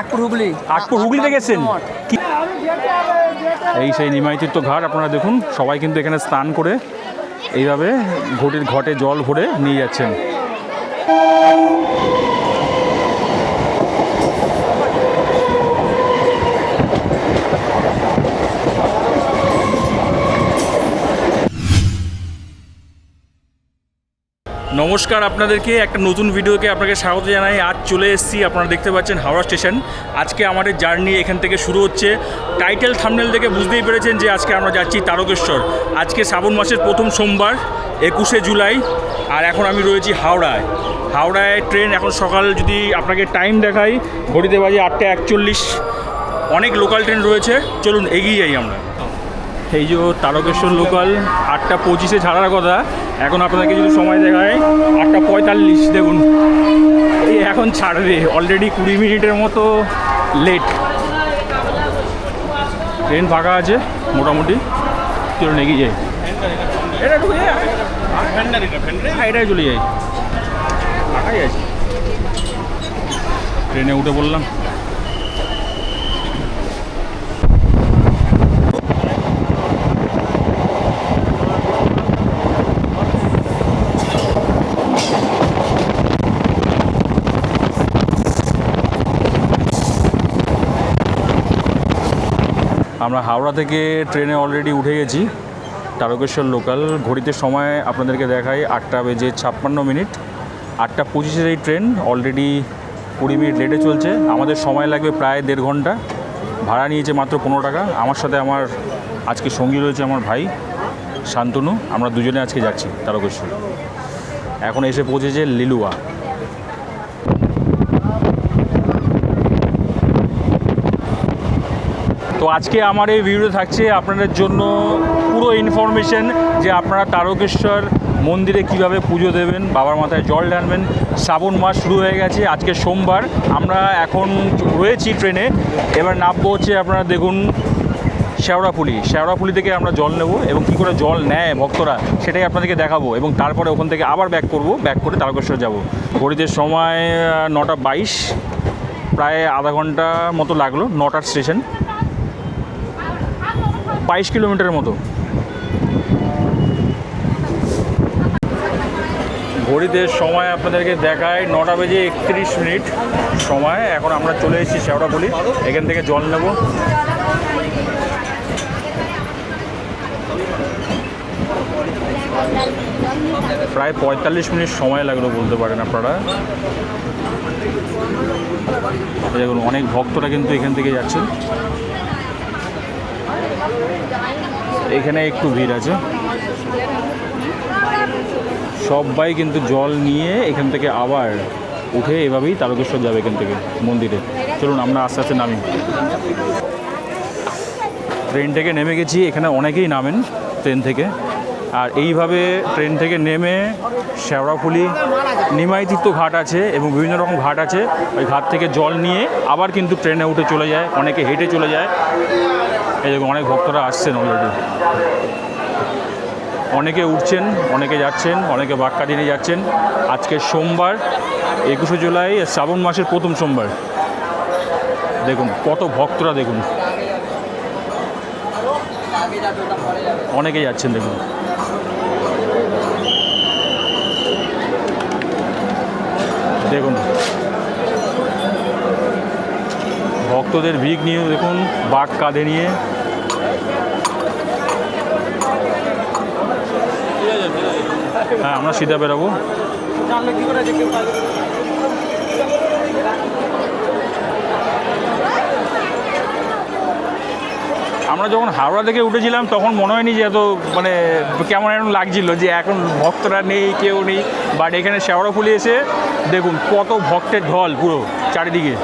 আটপুর হুগলি। আটপুর হুগলিতে এসছেন এই সেই তো ঘাট আপনারা দেখুন সবাই কিন্তু এখানে স্নান করে এইভাবে ঘটির ঘটে জল ভরে নিয়ে যাচ্ছেন। নমস্কার আপনাদেরকে, একটা নতুন ভিডিওকে আপনাকে স্বাগত জানাই। আজ চলে এসেছি, আপনারা দেখতে পাচ্ছেন হাওড়া স্টেশন। আজকে আমাদের জার্নি এখান থেকে শুরু হচ্ছে। টাইটেল থামনেল থেকে বুঝতেই পেরেছেন যে আজকে আমরা যাচ্ছি তারকেশ্বর। আজকে শ্রাবণ মাসের প্রথম সোমবার, একুশে জুলাই, আর এখন আমি রয়েছি হাওড়ায়। হাওড়ায় ট্রেন এখন সকাল যদি আপনাকে টাইম দেখাই, ঘড়িতে বাজে আটটা একচল্লিশ। অনেক লোকাল ট্রেন রয়েছে। চলুন এগিয়ে যাই আমরা। এই যে তারকেশ্বর লোকাল আটটা পঁচিশে ছাড়ার কথা, এখন আপনাদেরকে যদি সময় দেখায়, আটটা পঁয়তাল্লিশ, দেখুন। এই এখন ছাড়বে অলরেডি কুড়ি মিনিটের মতো লেট ট্রেন ফাঁকা আছে, মোটামুটি। চলুন এগিয়ে যাই। এটা ঢুকে এটাই চলে যাই। ফাঁকাই আছে। ট্রেনে উঠে বললাম আমরা হাওড়া থেকে ট্রেনে অলরেডি উঠে গেছি। তারকেশ্বর লোকাল ঘড়িতে সময় আপনাদেরকে দেখাই আটটা বেজে ছাপ্পান্ন মিনিট। আটটা পঁচিশের এই ট্রেন অলরেডি কুড়ি মিনিট লেটে চলছে। আমাদের সময় লাগবে প্রায় দেড় ঘণ্টা। ভাড়া নিয়েছে মাত্র পনেরো টাকা। আমার সাথে আমার আজকে সঙ্গী রয়েছে আমার ভাই শান্তনু। আমরা দুজনে আজকে যাচ্ছি তারকেশ্বর। এখন এসে পৌঁছেছে লিলুয়া। আজকে আমার এই ভিডিও থাকছে আপনাদের জন্য পুরো ইনফরমেশন যে আপনারা তারকেশ্বর মন্দিরে কীভাবে পুজো দেবেন, বাবার মাথায় জল ঢালবেন শ্রাবণ মাস শুরু হয়ে গেছে, আজকে সোমবার, আমরা এখন রয়েছি ট্রেনে এবার নামবো হচ্ছে আপনারা দেখুন শেওড়াপুলি শেওড়াপুলি থেকে আমরা জল নেব এবং কী করে জল নেয় ভক্তরা সেটাই আপনাদেরকে দেখাবো এবং তারপরে ওখান থেকে আবার ব্যাক করব ব্যাক করে তারকেশ্বর যাব। ঘড়িতে সময় নটা বাইশ, প্রায় আধা ঘণ্টা মতো লাগল, নটার স্টেশন বাইশ কিলোমিটারের মতো। ঘড়িতে সময় আপনাদেরকে দেখায় নটা বেজে একত্রিশ মিনিট সময়। এখন আমরা চলে এসেছি শেওড়াপুলি এখান থেকে জল নেব। প্রায় পঁয়তাল্লিশ মিনিট সময় লাগল বলতে পারেন আপনারা। দেখুন, অনেক ভক্তরা কিন্তু এখান থেকে যাচ্ছেন। এখানে একটু ভিড় আছে। সবাই কিন্তু জল নিয়ে এখান থেকে আবার উঠে এভাবেই তারকেশ্বর যাবে এখান থেকে মন্দিরে। চলুন, আমরা আস্তে আস্তে নামি। ট্রেন থেকে নেমে গেছি, এখানে অনেকেই নামেন ট্রেন থেকে। আর এইভাবে ট্রেন থেকে নেমে শেওড়াফুলি নিমাইতীর্থ ঘাট আছে এবং বিভিন্ন রকম ঘাট আছে। ওই ঘাট থেকে জল নিয়ে আবার কিন্তু ট্রেনে উঠে চলে যায়, অনেকে হেঁটে চলে যায়। এই দেখুন, অনেক ভক্তরা আসছেন অলরেডি অনেকে উঠছেন, অনেকে যাচ্ছেন, অনেকে বাক্কাটি নিয়ে যাচ্ছেন। আজকে সোমবার, একুশে জুলাই, শ্রাবণ মাসের প্রথম সোমবার। দেখুন, কত ভক্তরা দেখুন। অনেকে যাচ্ছেন, দেখুন। দেখুন। ভক্তদের ভিড় নিয়ে, দেখুন বাঘ কাঁধে নিয়ে হ্যাঁ আমরা সিধা বেরাবো। আমরা যখন হাওড়া থেকে উঠেছিলাম, তখন মনে হয়নি যে এত মানে কেমন এরকম লাগছিল যে এখন ভক্তরা নেই, কেউ নেই। বাট এখানে শেওড়াফুলি এসে, দেখুন, কত ভক্তের ঢল পুরো চারিদিকে।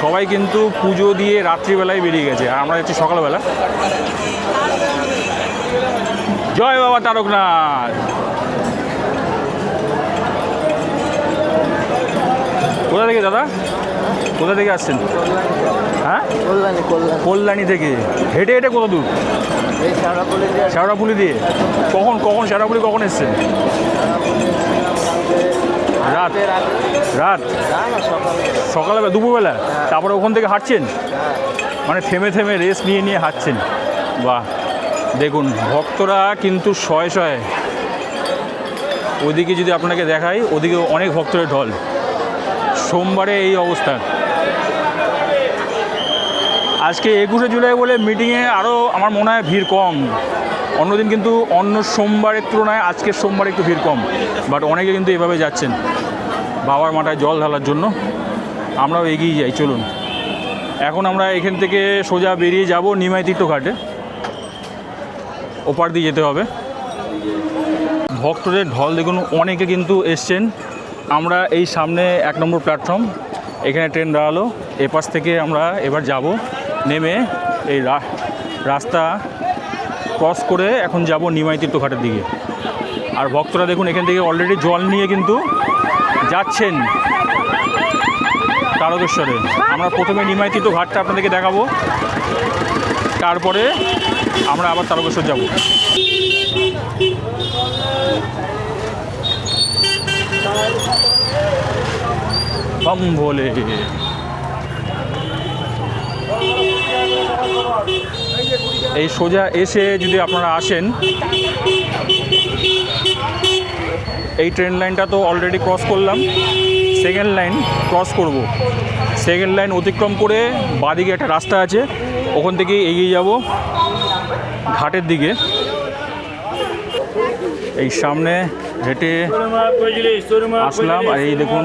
সবাই কিন্তু পুজো দিয়ে রাত্রিবেলায় বেরিয়ে গেছে। আর আমরা যাচ্ছি সকালবেলা। জয় বাবা তারকনাথ। কোথা থেকে দাদা? কোথা থেকে আসছেন? হ্যাঁ? কল্যাণী কল্যাণী। থেকে। হেঁটে হেঁটে কত দূর? শেওড়াপুলি দিয়ে। কখন কখন শেওড়াপুলি কখন এসছেন রাত। রাত? সকালবেলা দুপুরবেলা? তারপরে ওখান থেকে হাঁটছেন? মানে থেমে থেমে রেস্ট নিয়ে নিয়ে হাঁটছেন। বাহ। দেখুন, ভক্তরা কিন্তু শয়ে শয়ে ওদিকে যদি আপনাকে দেখাই, ওদিকে অনেক ভক্তদের ঢল। সোমবারে এই অবস্থা। আজকে একুশে জুলাই বলে মিটিংয়ে আরও আমার মনে হয় ভিড় কম। অন্যদিন কিন্তু অন্য সোমবারের তুলনায় আজকের সোমবার একটু ভিড় কম। বাট অনেকে কিন্তু এভাবে যাচ্ছেন। বাবার মাথায় জল ঢালার জন্য। আমরাও এগিয়ে যাই, চলুন। এখন আমরা এখান থেকে সোজা বেরিয়ে যাব নিমাই তীর্থ ঘাটে। ওপার দিয়ে যেতে হবে। ভক্তদের ঢল দেখুন, অনেকে কিন্তু এসছেন। আমরা এই সামনে এক নম্বর প্ল্যাটফর্ম এখানে ট্রেন দাঁড়াল। এপাশ থেকে আমরা এবার যাব, নেমে এই রাস্তা ক্রস করে এখন যাব নিমাই তীর্থ ঘাটের দিকে। আর ভক্তরা দেখুন, এখান থেকে অলরেডি জল নিয়ে কিন্তু যাচ্ছেন তারকেশ্বরে। আমরা প্রথমে নিমাই তীর্থ ঘাটটা আপনাদেরকে দেখাবো। তারপরে আমরা আবার তারকেশ্বর যাব। এই সোজা এসে যদি আপনারা আসেন, এই ট্রেন লাইনটা তো অলরেডি ক্রস করলাম। সেকেন্ড লাইন ক্রস করব। সেকেন্ড লাইন অতিক্রম করে বাদিকে একটা রাস্তা আছে, ওখান থেকে এগিয়ে যাব। ঘাটের দিকে। এই সামনে হেঁটে আসলাম আর এই দেখুন,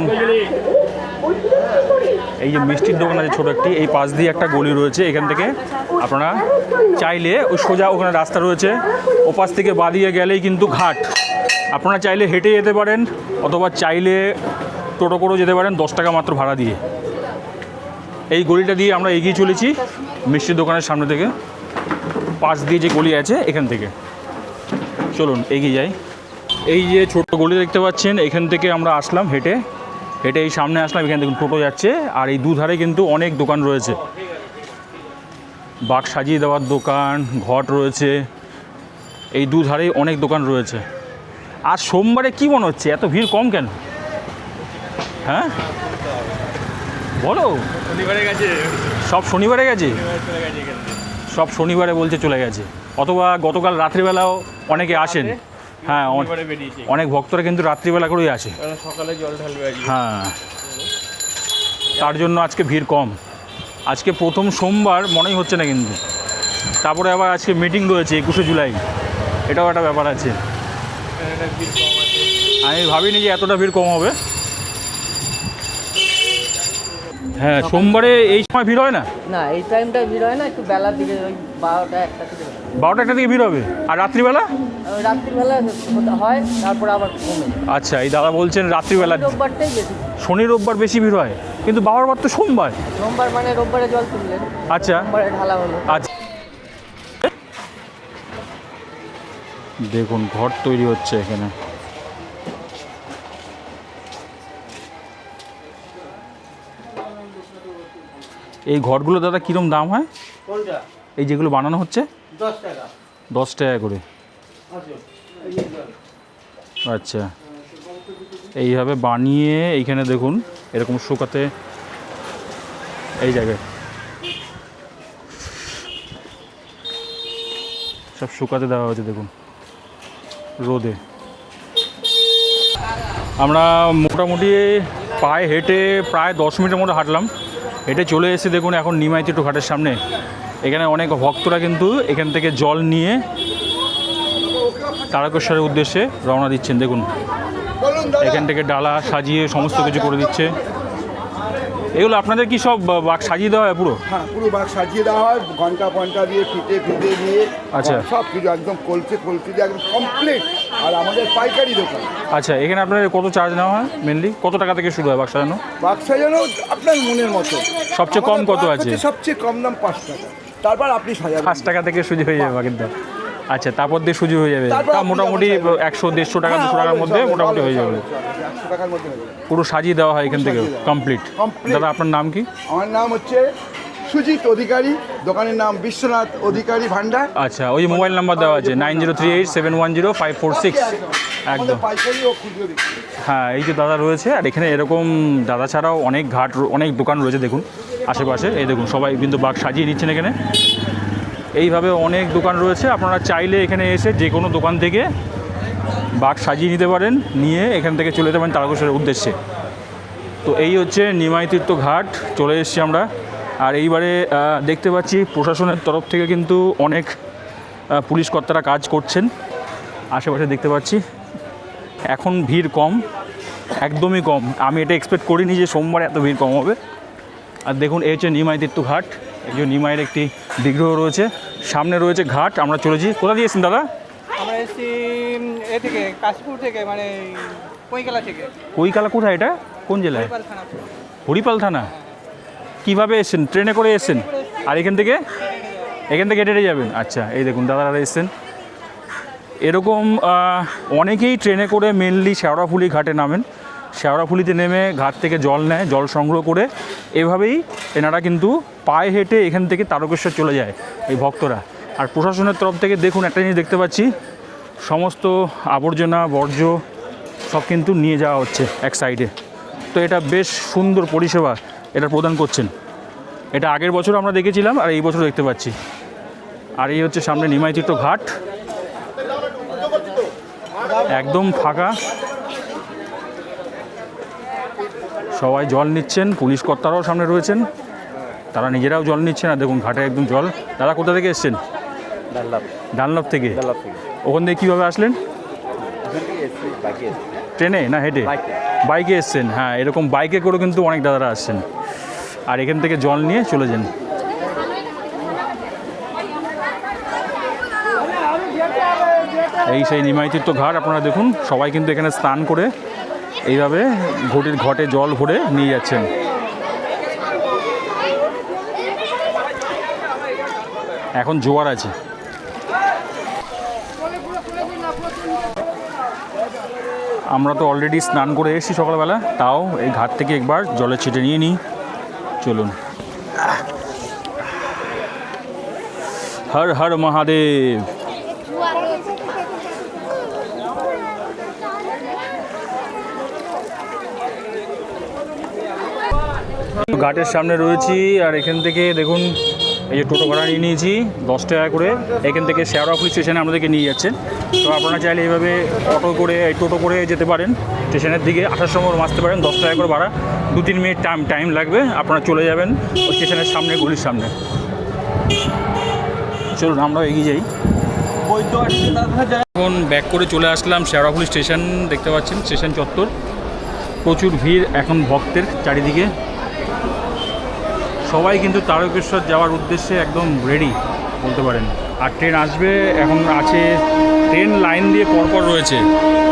এই যে মিষ্টির দোকান আছে ছোটো একটি, এই পাশ দিয়ে একটা গলি রয়েছে। এখান থেকে আপনারা চাইলে ওই সোজা ওখানে রাস্তা রয়েছে। ও পাশ থেকে বাদিয়ে গেলেই কিন্তু ঘাট। আপনারা চাইলে হেঁটে যেতে পারেন, অথবা চাইলে টোটো করেও যেতে পারেন, দশ টাকা মাত্র ভাড়া দিয়ে। এই গলিটা দিয়ে আমরা এগিয়ে চলেছি মিষ্টির দোকানের সামনে থেকে। পাশ দিয়ে যে গলি আছে এখান থেকে। চলুন এগিয়ে যাই। এই যে ছোট গলি দেখতে পাচ্ছেন এখান থেকে আমরা আসলাম হেঁটে। হেঁটে এই সামনে আসলাম এখান থেকে টোটো যাচ্ছে। আর এই দুধারে কিন্তু অনেক দোকান রয়েছে। বাঘ সাজিয়ে দেওয়ার দোকান ঘট রয়েছে। এই দুধারেই অনেক দোকান রয়েছে। আর সোমবারে কি মনে হচ্ছে? এত ভিড় কম কেন? হ্যাঁ? বলো। শনিবারে গেছে। সব শনিবারে গেছে? সব শনিবারে বলছে চলে গেছে। অথবা গতকাল রাত্রিবেলাও অনেকে আসেন। হ্যাঁ অনেক ভক্তরা কিন্তু রাত্রিবেলা করেই আসে। সকালে জল ঢালবে হ্যাঁ। তার জন্য আজকে ভিড় কম। আজকে প্রথম সোমবার মনেই হচ্ছে না কিন্তু। তারপরে আবার আজকে মিটিং রয়েছে একুশে জুলাই। এটাও একটা ব্যাপার আছে। আমি ভাবিনি যে এতটা ভিড় কম হবে। হ্যাঁ সোমবারে এই সময় ভিড় হয় না? না এই টাইমটা ভিড় হয় না একটু বেলার দিকে ওই বারোটা একটা থেকে বারোটা একটা দিকে ভিড় হবে? আর রাত্রিবেলা? রাত্রিবেলা হয় তারপরে আবার কমে আচ্ছা এই দাদা বলছেন রাত্রিবেলা রোববারটাই বেশি শনি রোববার বেশি ভিড় হয় কিন্তু বাবার বার তো সোমবার। সোমবার মানে রোববারে জল তুললেন আচ্ছা। ঢালা হলো। আচ্ছা। দেখুন ঘর তৈরি হচ্ছে এখানে। এই ঘরগুলো দাদা কীরকম দাম হয়? কোনটা? এই যেগুলো বানানো হচ্ছে? দশ টাকা। দশ টাকা করে। আচ্ছা। এইভাবে বানিয়ে এইখানে দেখুন এরকম শুকাতে এই জায়গায়। সব শুকাতে দেওয়া হয়েছে দেখুন। রোদে। আমরা মোটামুটি পায়ে হেঁটে প্রায় দশ মিনিটের মতো হাঁটলাম। হেঁটে চলে এসে দেখুন এখন নিমাইতি একটু ঘাটের সামনে। এখানে অনেক ভক্তরা কিন্তু এখান থেকে জল নিয়ে তারকেশ্বরের উদ্দেশ্যে রওনা দিচ্ছেন দেখুন। এখান থেকে ডালা সাজিয়ে সমস্ত কিছু করে দিচ্ছে। এগুলো আপনাদের কি সব বাঘ সাজিয়ে দেওয়া হয় পুরো? হ্যাঁ পুরো বাঘ সাজিয়ে দেওয়া হয় ঘণ্টা ঘণ্টা দিয়ে ফিটে ফিতে দিয়ে আচ্ছা। সব কিছু একদম কলসে কলসে দিয়ে একদম কমপ্লিট আর আমাদের পাইকারি দোকান। আচ্ছা এখানে আপনাদের কত চার্জ নেওয়া হয় মেনলি কত টাকা থেকে শুরু হয় বাক সাজানো? বাঘ সাজানো আপনার মনের মতো। সবচেয়ে কম কত আছে? সবচেয়ে কম দাম পাঁচ টাকা। তারপর আপনি সাজাবেন। পাঁচ টাকা থেকে সুজি হয়ে যাবে কিন্তু আচ্ছা তারপর দিয়ে সুজি হয়ে যাবে। তা মোটামুটি একশো দেড়শো টাকা হ্যাঁ, দুশো টাকার মধ্যে মোটামুটি হয়ে যাবে। পুরো সাজিয়ে দেওয়া হয় এখান থেকে। কমপ্লিট দাদা আপনার নাম কি? আমার নাম হচ্ছে সুজিত অধিকারী দোকানের নাম বিশ্বনাথ অধিকারী ভান্ডার। আচ্ছা ওই মোবাইল নাম্বার দেওয়া আছে nine zero three eight seven one zero five four six. একদম। হ্যাঁ এই যে দাদা রয়েছে আর এখানে এরকম দাদা ছাড়াও অনেক ঘাট অনেক দোকান রয়েছে দেখুন আশেপাশে। এই দেখুন সবাই কিন্তু বাঘ সাজিয়ে নিচ্ছেন এখানে। এইভাবে অনেক দোকান রয়েছে আপনারা চাইলে এখানে এসে যে কোনো দোকান থেকে বাঘ সাজিয়ে নিতে পারেন নিয়ে এখান থেকে চলে যেতে পারেন তারকেশ্বরের উদ্দেশ্যে। তো এই হচ্ছে নিমাই তীর্থ ঘাট চলে এসেছি আমরা। আর এইবারে দেখতে পাচ্ছি প্রশাসনের তরফ থেকে কিন্তু অনেক পুলিশ কর্তারা কাজ করছেন। আশেপাশে দেখতে পাচ্ছি এখন ভিড় কম একদমই কম। আমি এটা এক্সপেক্ট করিনি যে সোমবার এত ভিড় কম হবে। আর দেখুন এই হচ্ছে নিমাই তীর্থ ঘাট এই যে নিমাইয়ের একটি বিগ্রহ রয়েছে। সামনে রয়েছে ঘাট। আমরা চলেছি। কোথা দিয়েছেন দাদা? আমরা এসেছি এ থেকে কাশপুর থেকে মানে কৈকালা থেকে। কৈকালা কোথায় এটা? কোন জেলায়? থানা। হরিপাল থানা। কীভাবে এসেছেন? ট্রেনে করে এসেছেন? আর এখান থেকে? এখান থেকে হেঁটে যাবেন? আচ্ছা এই দেখুন, দাদারা এসেছেন। এরকম অনেকেই ট্রেনে করে মেনলি শেওড়াফুলি ঘাটে নামেন। শেওড়াফুলিতে নেমে ঘাট থেকে জল নেয়, জল সংগ্রহ করে। এভাবেই এনারা কিন্তু পায়ে হেঁটে এখান থেকে তারকেশ্বর চলে যায়, এই ভক্তরা। আর প্রশাসনের তরফ থেকে দেখুন, একটা জিনিস দেখতে পাচ্ছি। সমস্ত আবর্জনা, বর্জ্য সব কিন্তু নিয়ে যাওয়া হচ্ছে এক সাইডে তো এটা বেশ সুন্দর পরিষেবা। এটা প্রদান করছেন। এটা আগের বছর আমরা দেখেছিলাম আর এই বছর দেখতে পাচ্ছি। আর এই হচ্ছে সামনে নিমাইচিত্র ঘাট। একদম ফাঁকা। সবাই জল নিচ্ছেন পুলিশ কর্তারাও সামনে রয়েছেন। তারা নিজেরাও জল নিচ্ছেন আর দেখুন ঘাটে একদম জল। দাদা কোথা থেকে এসছেন? ডানলপ। থেকে? ওখান থেকে কীভাবে আসলেন? ট্রেনে না হেঁটে? বাইকে। বাইকে এসছেন হ্যাঁ এরকম বাইকে করে কিন্তু অনেক দাদারা আসছেন। আর এখান থেকে জল নিয়ে চলে যান। এই সেই নিমাইতীর্থ ঘাট, আপনারা দেখুন, সবাই কিন্তু এখানে স্নান করে এইভাবে ঘটির ঘটে জল ভরে নিয়ে যাচ্ছেন। এখন জোয়ার আছে। আমরা তো অলরেডি স্নান করে এসেছি সকালবেলা, তাও এই ঘাট থেকে একবার জলের ছিটে নিয়ে নিই। চলুন। হর হর মহাদেব। ঘাটের সামনে রয়েছি আর এখান থেকে দেখুন, এই যে টোটো ভাড়া নিয়ে নিয়েছি, দশ টাকা করে। এখান থেকে শেওড়াফুলি স্টেশনে আমাদেরকে নিয়ে যাচ্ছেন। তো আপনারা চাইলে এইভাবে অটো করে, এই টোটো করে যেতে পারেন। স্টেশনের দিকে আসার সময় আসতে পারেন, দশ টাকা করে ভাড়া। দু, তিন মিনিট টাইম টাইম লাগবে, আপনারা চলে যাবেন ওই স্টেশনের সামনে, গলির সামনে। চলুন আমরা এগিয়ে যাই। এখন ব্যাক করে চলে আসলাম শেওড়াফুলি স্টেশন, দেখতে পাচ্ছেন, স্টেশন চত্বর। প্রচুর ভিড় এখন ভক্তের চারিদিকে। সবাই কিন্তু তারকেশ্বর যাওয়ার উদ্দেশ্যে একদম রেডি বলতে পারেন। আর ট্রেন আসবে, এখন আছে ট্রেন লাইন দিয়ে পরপর রয়েছে।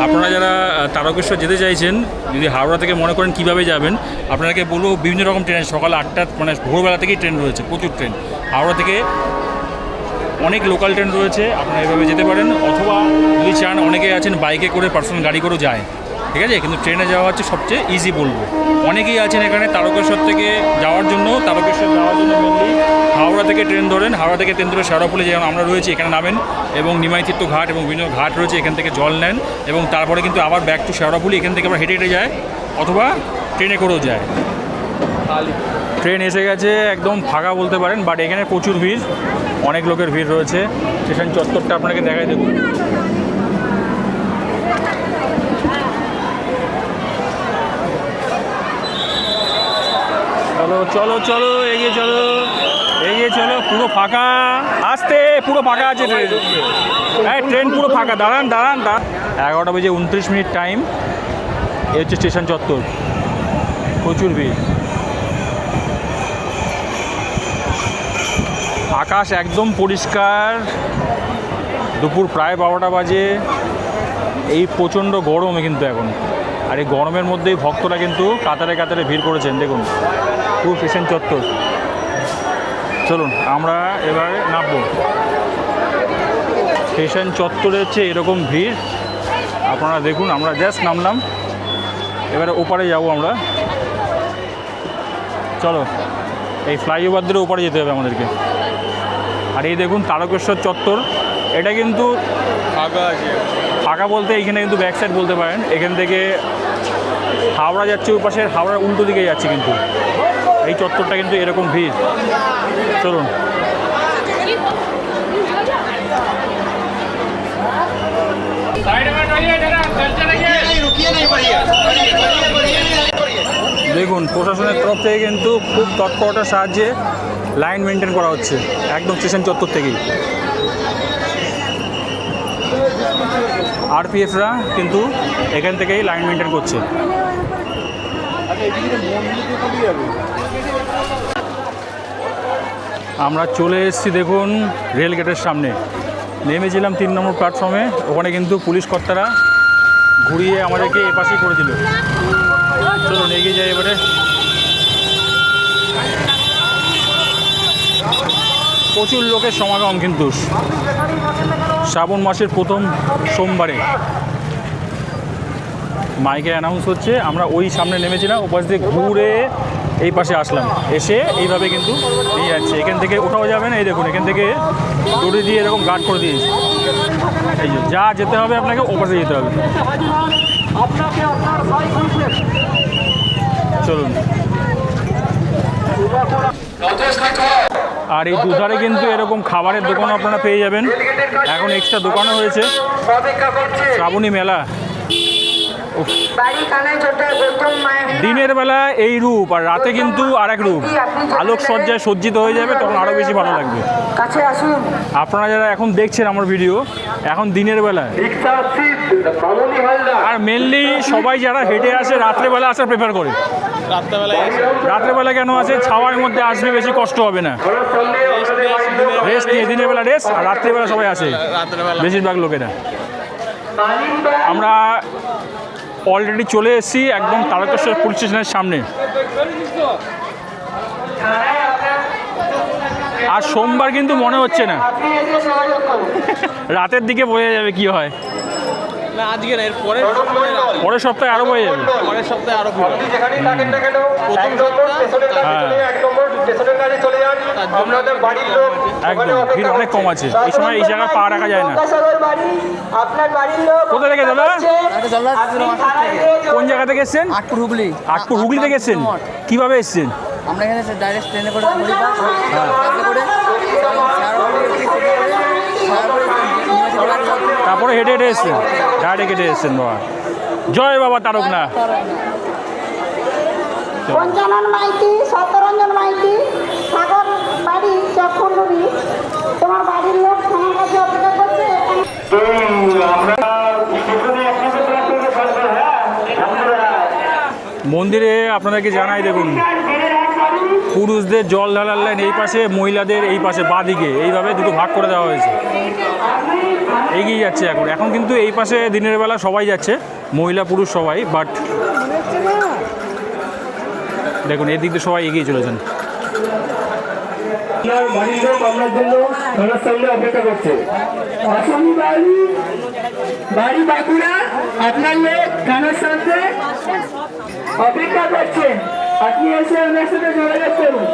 আপনারা যারা তারকেশ্বর যেতে চাইছেন, যদি হাওড়া থেকে মনে করেন কীভাবে যাবেন আপনাকে বলব বিভিন্ন রকম ট্রেন সকাল আটটা মানে ভোরবেলা থেকেই ট্রেন রয়েছে, প্রচুর ট্রেন হাওড়া থেকে অনেক লোকাল ট্রেন রয়েছে, আপনারা এভাবে যেতে পারেন। অথবা যদি চান, অনেকে আছেন বাইকে করে পার্সোনাল গাড়ি করেও যায়। ঠিক আছে? কিন্তু ট্রেনে যাওয়া হচ্ছে সবচেয়ে ইজি বলব। অনেকেই আছেন এখানে তারকেশ্বর থেকে যাওয়ার জন্য, তারকেশ্বর যাওয়ার জন্য মেনলি হাওড়া থেকে ট্রেন ধরেন। হাওড়া থেকে ট্রেন ধরে শেওড়াফুলি যেমন আমরা রয়েছি, এখানে নামেন এবং নিমাইতীর্থ ঘাট এবং বিভিন্ন ঘাট রয়েছে, এখান থেকে জল নেন এবং তারপরে কিন্তু আবার ব্যাক টু শেওড়াফুলি এখান থেকে আবার হেঁটে হেঁটে যায় অথবা ট্রেনে করেও যায়। ট্রেন এসে গেছে একদম ফাঁকা বলতে পারেন বাট এখানে প্রচুর ভিড়, অনেক লোকের ভিড় রয়েছে। স্টেশন চত্বরটা আপনাকে দেখাই দেবো চলো চলো, এগিয়ে চলো এগিয়ে চলো, পুরো ফাঁকা। আসতে, পুরো ফাঁকা আছে ট্রেন হ্যাঁ ট্রেন পুরো ফাঁকা। দাঁড়ান দাঁড়ান দাঁড়ান। এগারোটা বেজে উনত্রিশ মিনিট টাইম এ হচ্ছে স্টেশন চত্বর। প্রচুর ভিড়। আকাশ একদম পরিষ্কার। দুপুর প্রায় বারোটা বাজে। এই প্রচণ্ড গরমে কিন্তু এখন। আর এই গরমের মধ্যেই ভক্তরা কিন্তু কাতারে কাতারে ভিড় করেছেন, দেখুন। পুরো স্টেশন চত্বর। চলুন আমরা এবারে নামবো। স্টেশন চত্বরে হচ্ছে এরকম ভিড় আপনারা দেখুন আমরা জাস্ট নামলাম। এবারে ওপারে যাব আমরা। চলো এই ফ্লাইওভার দিয়ে ওপারে যেতে হবে আমাদেরকে। আর এই দেখুন তারকেশ্বর চত্বর। এটা কিন্তু ফাঁকা আছে। ফাঁকা বলতে এইখানে কিন্তু ব্যাক সাইড বলতে পারেন। এখান থেকে হাওড়া যাচ্ছে ওই পাশে হাওড়ার উল্টো দিকে যাচ্ছে কিন্তু। এই চত্বরটা কিন্তু এরকম ভিড়। চলুন। দেখুন, প্রশাসনের তরফ থেকে কিন্তু খুব তৎপরতার সাহায্যে লাইন মেনটেন করা হচ্ছে, একদম স্টেশন চত্বর থেকেই। আরপিএফরা কিন্তু এখান থেকেই লাইন মেনটেন করছে। আমরা চলে এসেছি দেখুন রেল গেটের সামনে। নেমেছিলাম তিন নম্বর প্ল্যাটফর্মে ওখানে কিন্তু পুলিশ কর্তারা ঘুরিয়ে আমাদেরকে এপাশেই করে দিল। চলুন, এগিয়ে যাই এবারে। প্রচুর লোকের সমাগম কিন্তু। শ্রাবণ মাসের প্রথম সোমবারে। মাইকে অ্যানাউন্স হচ্ছে, আমরা ওই সামনে নেমেছিলাম, ওপাশ দিয়ে ঘুরে এই পাশে আসলাম। এসে এইভাবে কিন্তু নিয়ে যাচ্ছে। এখান থেকে ওঠাও যাবে না, এই দেখুন, এখান থেকে দড়ি দিয়ে এরকম গার্ড করে দিয়েছে। এই যে, যা যেতে হবে আপনাকে ওপাশে যেতে হবে। চলুন। আর এই দুধারে কিন্তু এরকম খাবারের দোকান আপনারা পেয়ে যাবেন। এখন এক্সট্রা দোকানও হয়েছে। শ্রাবণী মেলা। দিনের বেলা এই রূপ আর রাতে কিন্তু আর এক রূপ। আলোক সজ্জায় সজ্জিত হয়ে যাবে, তখন আরও বেশি ভালো লাগবে। আপনারা যারা এখন দেখছেন আমার ভিডিও, এখন দিনের বেলা আর মেনলি সবাই যারা হেঁটে আসে, রাত্রেবেলা আসার প্রেফার করে। রাত্রেবেলা কেন আছে ছাওয়ার মধ্যে আসবে বেশি কষ্ট হবে না। রেস্ট নিয়ে, দিনের বেলা রেস্ট আর রাত্রিবেলা সবাই আসে, বেশিরভাগ লোকেরা। আমরা অলরেডি চলে এসেছি একদম তারকেশ্বর পুলিশ স্টেশনের সামনে। আর সোমবার কিন্তু মনে হচ্ছে না। রাতের দিকে বোঝা যাবে কি হয়। না আজকে না এর পরের সপ্তাহে পরের সপ্তাহে আরও বোঝা যাবে। পরের সপ্তাহে আরও হবে। প্রথম হ্যাঁ। একদম ভিড় অনেক কম আছে। এই সময় এই জায়গায় পা রাখা যায় না। আপনার বাড়ির লোক কোথা থেকে দাদা? আপনি থানায় গিয়ে। কোন জায়গা থেকে এসছেন? আটপুর হুগলি। আটপুর হুগলি থেকে এসছেন? কীভাবে এসছেন? আমরা এখানে ডাইরেক্ট ট্রেনে করে হরিপাল ট্রেনে করে তারপরে হেঁটে হেঁটে এসছেন। ডাইরেক্ট হেঁটে এসছেন বাবা। জয় বাবা তারক না পঞ্চানন মাইতি সত্যরঞ্জন মাইতি সাগর বাড়ি তোমার বাড়ির লোক কাছে অপেক্ষা করছে। মন্দিরে আপনাদেরকে জানাই দেখুন পুরুষদের জল ঢালার লাইন এই পাশে মহিলাদের এই পাশে বাঁদিকে। এইভাবে দুটো ভাগ করে দেওয়া হয়েছে। এগিয়ে যাচ্ছে এখন। এখন কিন্তু এই পাশে দিনের বেলা সবাই যাচ্ছে মহিলা পুরুষ সবাই বাট দেখুন এদিক দিয়ে সবাই এগিয়ে চলেছেন। আপনার জন্য সামনে অপেক্ষা করছে। অসম বাড়ি বাড়ি বাঁকুড়া আপনার লোক থানার সামনে অপেক্ষা করছে। আপনি এসে ওনার সাথে যোগাযোগ করুন।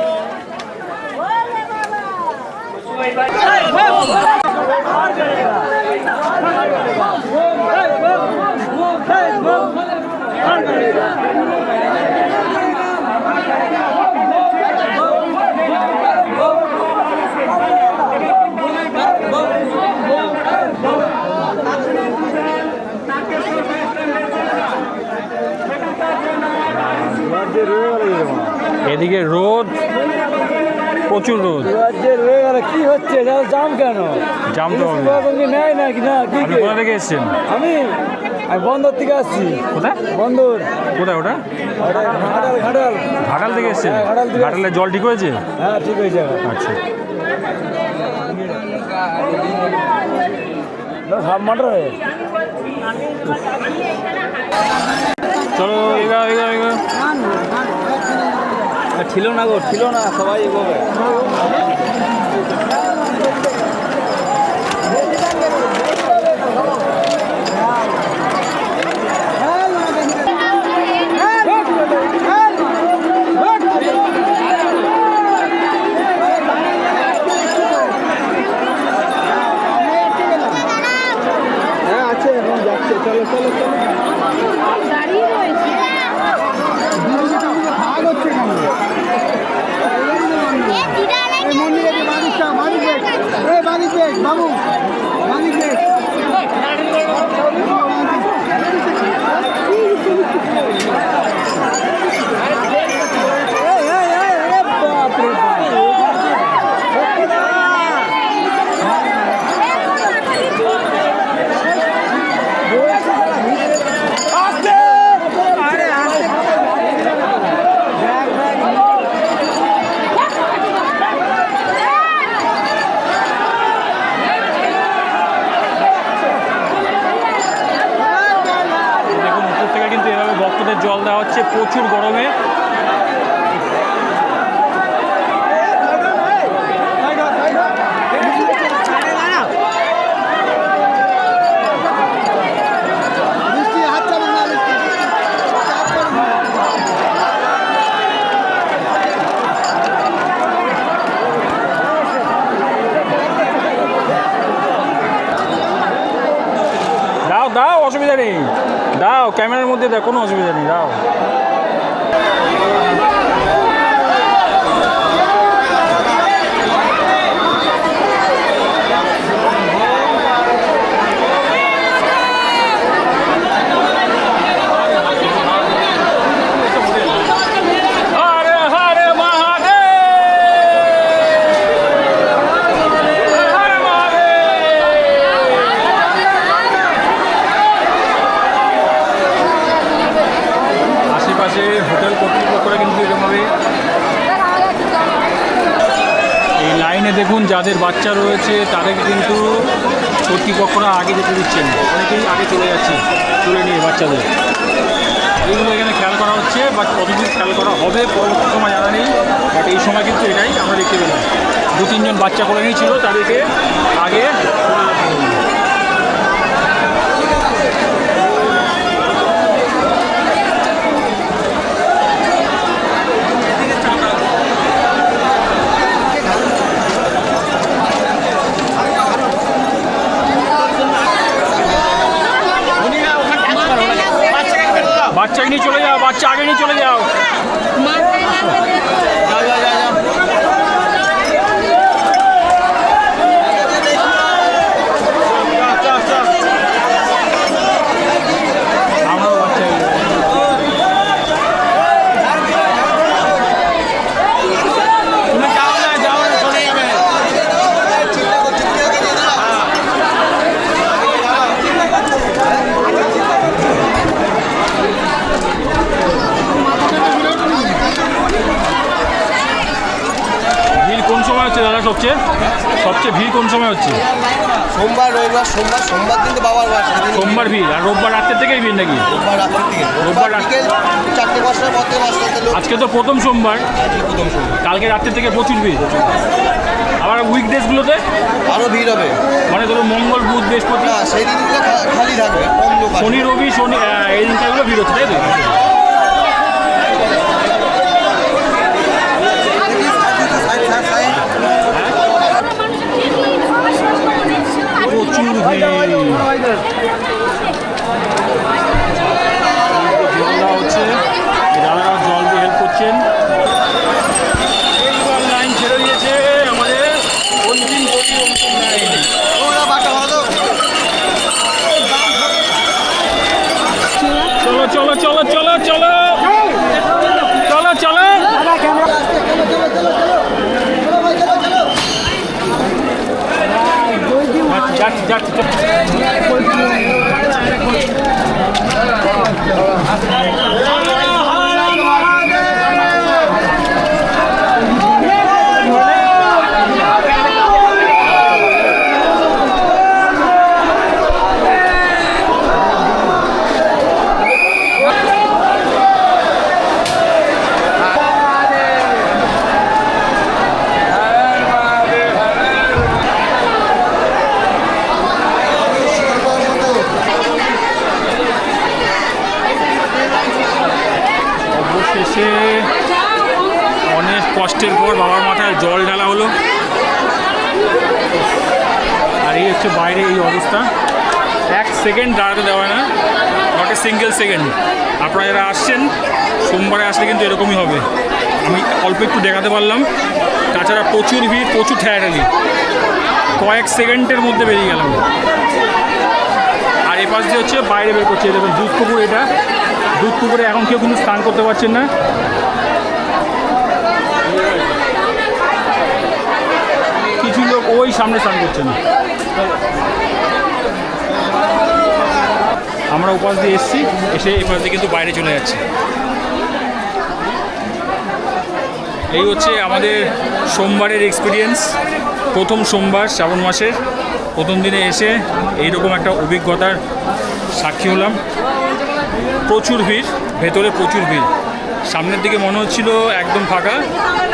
এদিকে রোদ। প্রচুর রোদ। কি হচ্ছে? জাম কেন? জাম তো নেয় নাকি না? কি কোথা থেকে এসছেন? আমি? আমি বন্দর থেকে আসছি। কোথায়? বন্দর। কোথায় ওটা? ঘাটাল ঘাটাল। ঘাটাল থেকে এসছেন? হ্যাঁ, ঘাটাল জল ঠিক হয়েছে? হ্যাঁ ঠিক হয়েছে। আচ্ছা। হাফ মাটার হয়ে চলো এগা এগা এগা। ছিল না গো ছিল না সবাই এগোবে হ্যাঁ, চলো চলো চলো। মধ্যে দাও কোনো অসুবিধা নেই দাও হরে হরে মহাদেব হরে আশেপাশে হোটেল কর্তৃপক্ষরা কিন্তু এরকমভাবে এই লাইনে দেখুন, যাদের বাচ্চা রয়েছে, তাদের কিন্তু কর্তৃপক্ষরা আগে যেতে দিচ্ছেন। অনেকেই আগে চলে যাচ্ছে, তুলে নিয়ে বাচ্চাদের। এইগুলো এখানে খেয়াল করা হচ্ছে, বা কতদিন খেয়াল করা হবে, পরবর্তী সময় জানা নেই বাট এই সময় কিন্তু এটাই আমরা দেখতে পেলাম। দু তিনজন বাচ্চা করে নিয়েছিল, তাদেরকে আগে নিয়ে চলে যাও বাচ্চা আগে নিয়ে চলে যাও আমরাও বাচ্চা তুমি যাও না যাও না চলে যাবে ভিড় কোন সময় হচ্ছে দাদা সবচেয়ে সবচেয়ে ভিড় কোন সময় হচ্ছে সোমবার রবিবার সোমবার সোমবার দিন তো বাবার বার সেদিন সোমবার ভিড় আর রোববার রাতের থেকেই ভিড় নাকি রোববার রাত্রের দিকে রোববার রোববার রাত- বিকেল চারটে পাঁচটার পর থেকে আস্তে আস্তে লোক আজকে তো প্রথম সোমবার। প্রথম সোমবার কালকে রাত্রের থেকে প্রচুর ভিড়। আবার উইকডেজগুলোতে আরও ভিড় হবে। মানে ধরো মঙ্গল বুধ বৃহস্পতি। সেই দিনগুলো খালি থাকবে। শনি রবি শনি আহ, এই দিনটাগুলো ভিড় হচ্ছে তাই তো? সাইড। প্রচুর ভিড় জল দেওয়া হচ্ছে এই দাদারা জল দিয়ে হেল্প করছেন এইবার লাইন ছেড়ে দিয়েছে আমাদের অন্তিম গতি অন্তিম লাইন ওরা বাটা ভালো তো? চলো চলো চলো চলো চলো চলো চলো যাচ্ছি যাচ্ছি যাচ্ছি অবশেষে অনেক কষ্টের পর বাবার মাথায় জল ঢালা হলো আর এই হচ্ছে বাইরে এই অবস্থা এক সেকেন্ড দাঁড়াতে দেওয়া হয় না নট এ সিঙ্গেল সেকেন্ড আপনারা যারা আসছেন সোমবারে আসলে কিন্তু এরকমই হবে আমি অল্প একটু দেখাতে পারলাম তাছাড়া প্রচুর ঠেয়াঠালি কয়েক সেকেন্ডের মধ্যে বেরিয়ে গেলাম। আর এ পাশ দিয়ে হচ্ছে বাইরে বের করছে। দেখুন দুধ পুকুর এটা। দুধ পুকুরে এখন কেউ কিন্তু স্নান করতে পারছেন না। কিছু লোক ওই সামনে স্নান করছেন। আমরা উপাস দিয়ে এসেছি। এসে এই পাশ দিয়ে কিন্তু বাইরে চলে যাচ্ছি। এই হচ্ছে আমাদের সোমবারের এক্সপিরিয়েন্স প্রথম সোমবার শ্রাবণ মাসের। প্রথম দিনে এসে এইরকম একটা অভিজ্ঞতার সাক্ষী হলাম। প্রচুর ভিড়, ভেতরে প্রচুর ভিড়। সামনের দিকে মনে হচ্ছিল একদম ফাঁকা,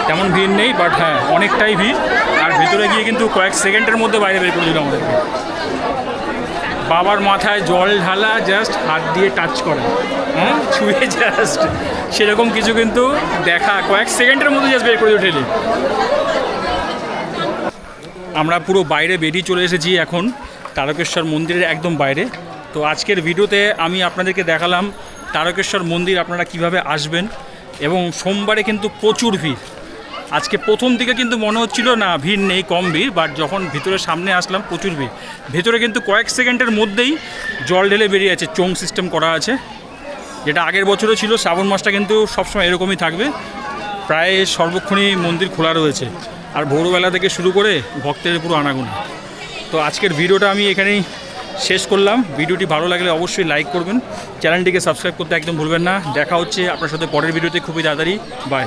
তেমন ভিড় নেই বাট হ্যাঁ অনেকটাই ভিড়। আর ভেতরে গিয়ে কিন্তু কয়েক সেকেন্ডের মধ্যে বাইরে বের করে দিল আমাদেরকে। বাবার মাথায় জল ঢালা জাস্ট হাত দিয়ে টাচ করা। হ্যাঁ ছুঁয়ে জাস্ট সেরকম কিছু কিন্তু দেখা, কয়েক সেকেন্ডের মধ্যে জাস্ট বের করে দিল ঠেলে আমরা পুরো বাইরে বেরিয়ে চলে এসেছি এখন তারকেশ্বর মন্দিরের একদম বাইরে। তো আজকের ভিডিওতে আমি আপনাদেরকে দেখালাম তারকেশ্বর মন্দির আপনারা কীভাবে আসবেন এবং সোমবারে কিন্তু প্রচুর ভিড়। আজকে প্রথম দিকে কিন্তু মনে হচ্ছিল না, ভিড় নেই, কম ভিড় বাট যখন ভিতরে সামনে আসলাম, প্রচুর ভিড়। ভেতরে কিন্তু কয়েক সেকেন্ডের মধ্যেই জল ঢেলে বেরিয়ে আছে, চোং সিস্টেম করা আছে। যেটা আগের বছরও ছিল, শ্রাবণ মাসটা কিন্তু সবসময় এরকমই থাকবে। প্রায় সর্বক্ষণই মন্দির খোলা রয়েছে। আর ভোরবেলা থেকে শুরু করে ভক্তের পুরো আনাগুনা। তো আজকের ভিডিওটা আমি এখানেই শেষ করলাম। ভিডিওটি ভালো লাগলে অবশ্যই লাইক করবেন। চ্যানেলটিকে সাবস্ক্রাইব করতে একদম ভুলবেন না। দেখা হচ্ছে আপনার সাথে পরের ভিডিওতে খুবই তাড়াতাড়ি। বাই